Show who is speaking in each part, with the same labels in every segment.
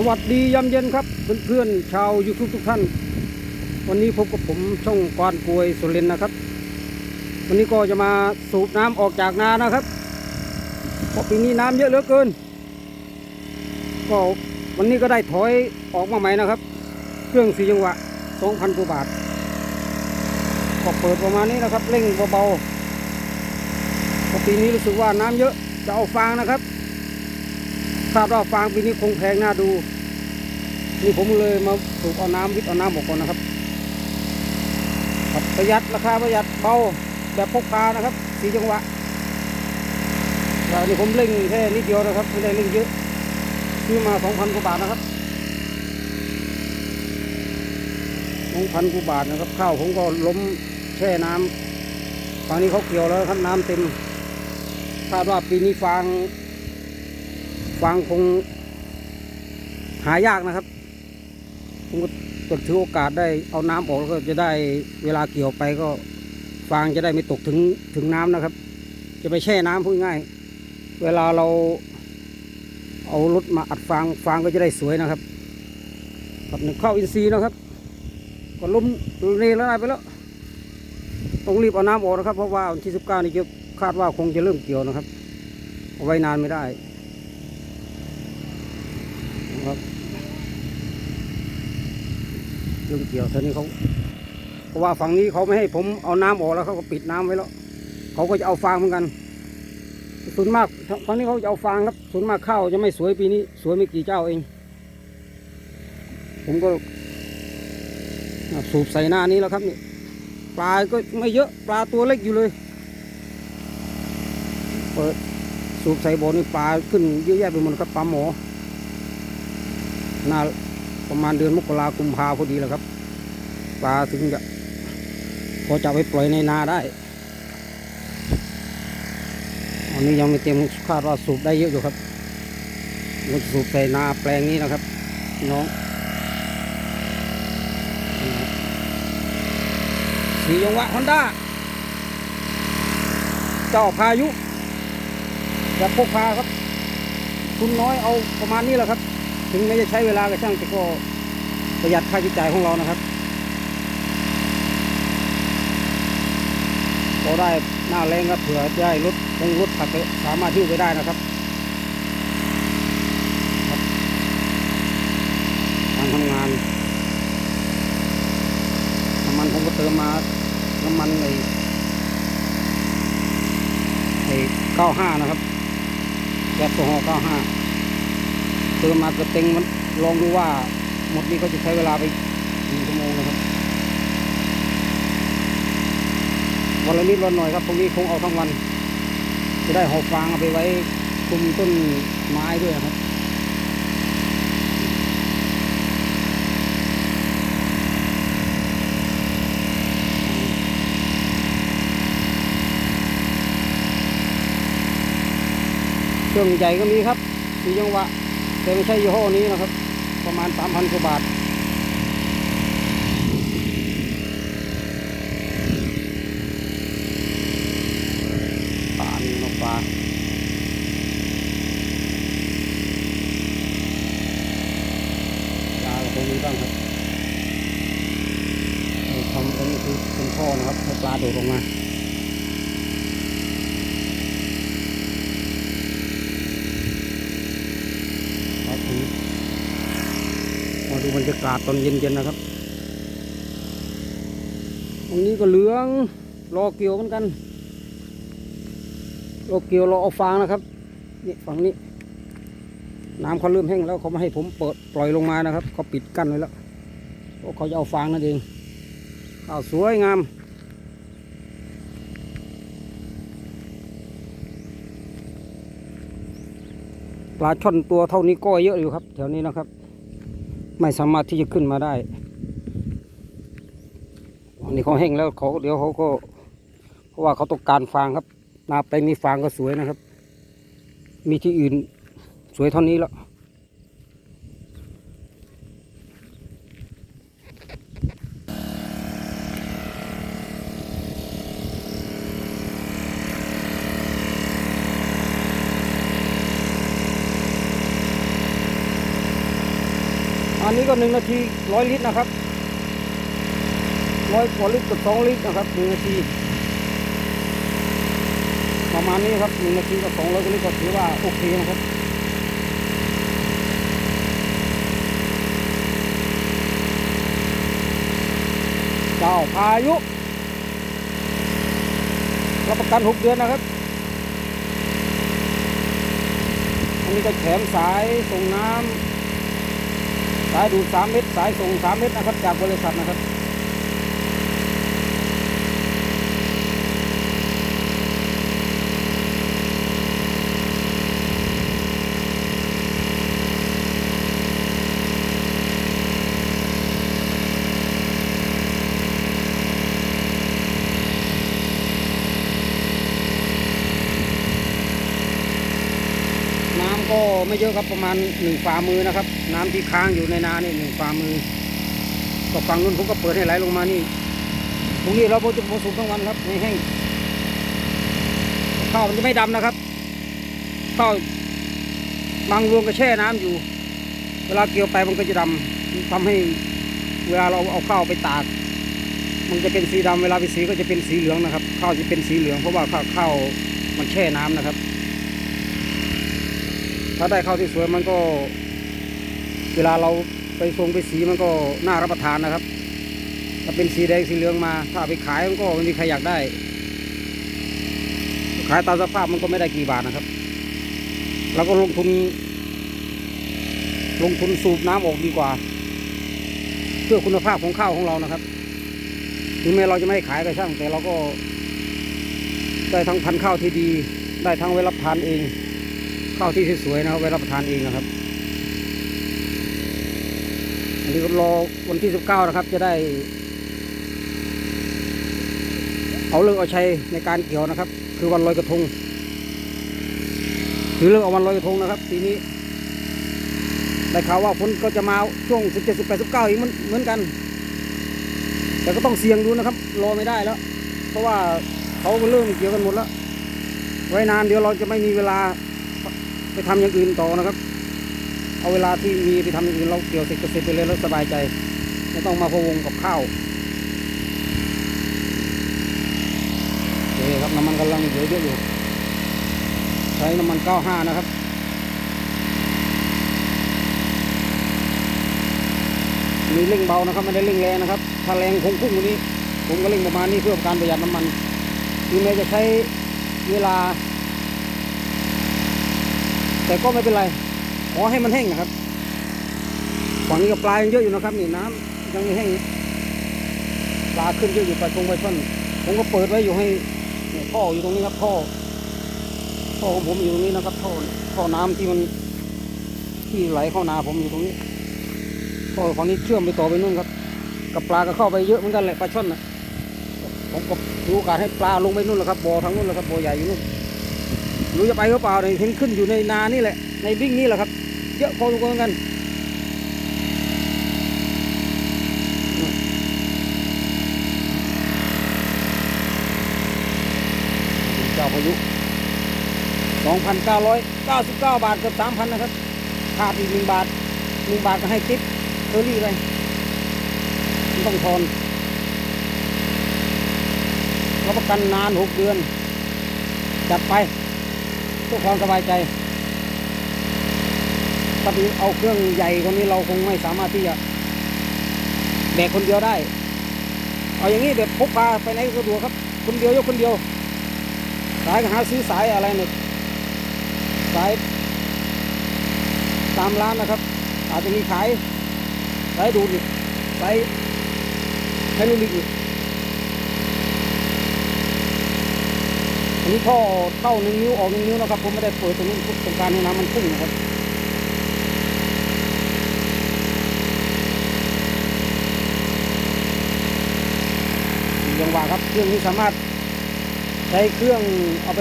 Speaker 1: สวัสดียามเย็นครับเพื่อนๆชาวยูทูบทุกท่าน วันนี้พบกับผมช่องกวานกวยสุรินนะครับ วันนี้ก็จะมาสูบน้ำออกจากนานะครับเพราะปีนี้น้ำเยอะเหลือเกินก็วันนี้ก็ได้ถอยออกมาใหม่นะครับ เครื่องสี่จังหวะ2,000กว่าบาทก็เปิดประมาณนี้นะครับเร่งเบาๆปีนี้รู้สึกว่าน้ำเยอะจะเอาฟางนะครับ คาดว่าฟางปีนี้คงแพงน่าดู นี่ผมเลยมาสูบเอาน้ำวิทย์เอาน้ำออกก่อนนะครับครับประหยัดราคาประหยัดเบาแบบพกพานะครับ สีจังหวะแล้วนี่ผมเร่งแค่นิดเดียวนะครับไม่ได้เร่งเยอะซื้อมาสองพันกว่าบาทนะครับสองพันกว่าบาทนะครับ ข้าวผมก็ล้มแช่น้ำฝั่งนี้เขาเกี่ยวแล้วครับน้ำเต็มคาดว่าปีนี้ฟาง ฟางคงหายากนะครับ ผมก็ถือโอกาสได้เอาน้ำออกแล้วก็จะได้เวลาเกี่ยวไปก็ฟางจะได้ไม่ตกถึงถึงน้ำนะครับ จะไปแช่น้ำพูดง่าย เวลาเราเอารถมาอัดฟางฟางก็จะได้สวยนะครับครับนี่เข้าอินทรีย์นะครับ ก็ล้มเนรนาไปแล้วต้องรีบเอาน้ำออกนะครับ เพราะว่าวันที่สิบเก้านี่จะคาดว่าคงจะเริ่มเกี่ยวนะครับเอาไว้นานไม่ได้ นะครับ เรื่งเกี่ยวเท่านี้เขาเพราะว่าฝั่งนี้เขาไม่ให้ผมเอาน้ำออกแล้วเขาก็ปิดน้ำไว้แล้วเขาก็จะเอาฟางเหมือนกันส่วนมากฝั่งนี้เขาจะเอาฟางครับส่วนมากข้าวจะไม่สวยปีนี้ สวยไม่กี่เจ้าเอง ผมก็สูบใส่หน้านี้แล้วครับนี่ปลาก็ไม่เยอะปลาตัวเล็กอยู่เลย เปิดสูบใส่บ่อนี่ปลาขึ้นเยอะแยะไปหมดครับปลาหมอน่า ประมาณเดือนมกราคมกุมภาพอดีแหล้วครับ ปลาถึงจะพอจะไปปล่อยในนาได้อันนี้ยังไม่เต็มคาดว่าสูบได้เยอะอยู่ครับเราสูบใส่นาแปลงนี้นะครับน้องสียงวะฮอนด้าเจ้าพายุแบบพกพาครับ คุณน้อยเอาประมาณนี้แหละครับ ถึงแม้จะใช้เวลาก็ช่างแต่ก็ประหยัดค่าใช้จ่ายของเรานะครับพอได้หน้าแรงครับเผื่อจะได้รถคงรถผักสามารถทิ้วไปได้นะครับครับการทำงานน้ำมันผมก็เติมมาน้ำมันในในเก้าห้านะครับแก๊สโซฮอล์เก้าห้า เติมมากระเต็งมันลองดูว่าหมดนี้ก็จะใช้เวลาไปหนึ่งชั่วโมงนะครับวันละนิดวันหน่อยครับตรงนี้คงเอาทั้งวัน จะได้หอบฟางเอาไปไว้คุมต้นไม้ด้วยครับเครื่องใหญ่ก็มีครับสีจังหวะ แต่ไม่ใช่ยี่ห้อนี้นะครับ ประมาณสามพันกว่าบาท ปลานี่นกปลาปลาก็คงมีบ้างครับทำตรงนี้คือเป็นท่อนะครับให้ปลาโดดลงมา ครับผมมาดู บรรยากาศตอนเย็นๆนะครับ ตรงนี้ก็เหลืองรอเกี่ยวเหมือนกันรอเกี่ยวรอเอาฟางนะครับนี่ฝั่งนี้ น้ำเขาเริ่มแห้งแล้วเขาไม่ให้ผมเปิดปล่อยลงมานะครับเขาปิดกั้นไว้แล้วเพราะเขาจะเอาฟางนั่นเองข้าวสวยงามปลาช่อนตัวเท่านี้ก็เยอะอยู่ครับ แถวนี้นะครับ ไม่สามารถที่จะขึ้นมาได้อันนี้เขาแห้งแล้วเขาเดี๋ยวเขาก็ เพราะว่าเขาต้องการฟางครับ นาแปลงนี้ฟางก็สวยนะครับ มีที่อื่นสวยเท่านี้แล้ว อันนี้ก็หนึ่งนาทีร้อยลิตรนะครับร้อยกว่าลิตรกับสองลิตรนะครับหนึ่งนาที ประมาณนี้ครับหนึ่งนาทีกับสองร้อยกว่าลิตรก็ถือว่าโอเคนะครับเจ้าพายุรับประกันหกเดือนนะครับ อันนี้ก็แถมสายส่งน้ำ สายดูดสามเมตร สายส่งสามเมตรนะครับจากบริษัทนะครับ น้ำก็ ไม่เยอะครับประมาณหนึ่งฝ่ามือนะครับ น้ำที่ค้างอยู่ในนานี่หนึ่งฝ่ามือก็ฝั่งนู้นผมก็เปิดให้ไหลลงมานี่พรุ่งนี้เราจะผสมทั้งวันครับให้แห้งข้าวมันจะไม่ดำนะครับข้าวบางรวงก็แช่น้ำอยู่ เวลาเกี่ยวไปมันก็จะดำทำให้เวลาเราเอาข้าวไปตาก มันจะเป็นสีดำเวลาไปสีก็จะเป็นสีเหลืองนะครับ ข้าวจะเป็นสีเหลืองเพราะว่าข้าวข้าวมันแช่น้ำนะครับ ถ้าได้ข้าวที่สวยมันก็ เวลาเราไปทรงไปสีมันก็น่ารับประทานนะครับ ถ้าเป็นสีแดงสีเหลืองมา ถ้าไปขายมันก็ไม่มีใครอยากได้ ขายตามสภาพมันก็ไม่ได้กี่บาทนะครับเราก็ลงทุน ลงทุนสูบน้ำออกดีกว่า เพื่อคุณภาพของข้าวของเรานะครับถึงแม้เราจะไม่ให้ขายก็ช่างแต่เราก็ได้ทั้งพันธุ์ข้าวที่ดี ได้ทั้งไว้รับทานเอง ข้าวที่สวยๆนะครับไว้รับประทานเองนะครับ อันนี้รอวันที่ 19 นะครับ จะได้ เอาเลิกเอาชัยในการเกี่ยวนะครับ คือวันลอยกระทงถือเลิกเอาวันลอยกระทงนะครับปีนี้ได้ข่าวว่าฝนก็จะมาช่วง 17 18 19อีกเหมือนเหมือนกัน แต่ก็ต้องเสี่ยงดูนะครับ รอไม่ได้แล้ว เพราะว่าเขาก็เริ่มเกี่ยวกันหมดแล้ว ไว้นานเดี๋ยวเราจะไม่มีเวลา ไปทำอย่างอื่นต่อนะครับ เอาเวลาที่มีไปทำอย่างอื่นเราเกี่ยวเสร็จก็เสร็จไปเลยแล้วสบายใจไม่ต้องมาพะวงกับข้าวโอเคครับน้ำมันกำลังเหลือเยอะอยู่ ใช้น้ำมัน 95 นะครับมีเร่งเบานะครับไม่ได้เร่งแรงนะครับ ถ้าแรงคงพุ่งกว่านี้ ผมก็เร่งประมาณนี้เพื่อการประหยัดน้ำมันถึงแม้จะใช้เวลา แต่ก็ไม่เป็นไร ขอให้มันแห้งนะครับฝั่งนี้ก็ปลายังเยอะอยู่นะครับ นี่น้ำยังไม่แห้งปลาขึ้นเยอะอยู่ปลาชงปลาช่อนผมก็เปิดไว้อยู่ให้ท่ออยู่ตรงนี้ครับท่อท่อของผมอยู่ตรงนี้นะครับท่อท่อน้ำที่มันที่ไหลเข้านาผมอยู่ตรงนี้ท่อฝั่งนี้เชื่อมไปต่อไปนู่นครับ กับปลาก็เข้าไปเยอะเหมือนกันแหละปลาช่อนนะผมก็ถือโอกาสให้ปลาลงไปนู่นแหละครับบ่อทางนู่นแหละครับบ่อใหญ่อยู่นู่น รู้จะไปก็เปล่าเนี่ยเห็นขึ้นอยู่ในนานี่แหละ ในบิ้งนี่แหละครับ เยอะพอสมควรเหมือนกันเจ้าพายุ 2,999 บาทเกือบ3,000 นะครับขาดอีก 1 บาท 1 บาทก็ให้ทิปเทอรี่ไปไม่ต้องทอนรับประกันนาน 6 เดือน จัดไป เพื่อความสบายใจถ้าเอาเครื่องใหญ่คนนี้เราคงไม่สามารถที่จะแบกคนเดียวได้ เอาอย่างนี้แบบพกพาไปไหนก็สะดวกครับ คนเดียวยกคนเดียว สายก็หาซื้อสายอะไรเนี่ยสายตามร้านนะครับ อาจจะมีขายสายดูดสายไฮดรอลิก อีกอันนี้ท่อเข้าหนึ่งนิ้วออกหนึ่งนิ้วนะครับผมไม่ได้เปิดตรงนู้นตรงการให้น้ำมันพุ่งนะครับยังว่าครับเครื่องนี้สามารถใช้เครื่องเอาไป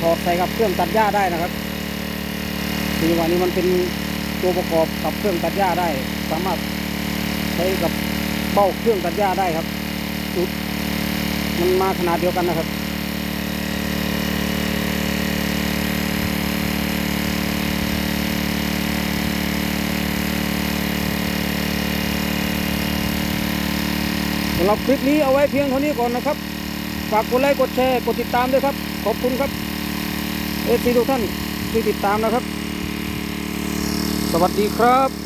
Speaker 1: ถอดใส่กับเครื่องตัดหญ้าได้นะครับคือว่านี้มันเป็นตัวประกอบกับเครื่องตัดหญ้าได้ สามารถใช้กับเบ้าเครื่องตัดหญ้าได้ครับจุดมันมาขนาดเดียวกันนะครับำหรับคลิปนี้เอาไว้เพียงเท่านี้ก่อนนะครับ ฝากกดไลค์กดแชร์กดติดตามด้วยครับ ขอบคุณครับเอฟซีทุกท่านที่ติดตามนะครับ สวัสดีครับ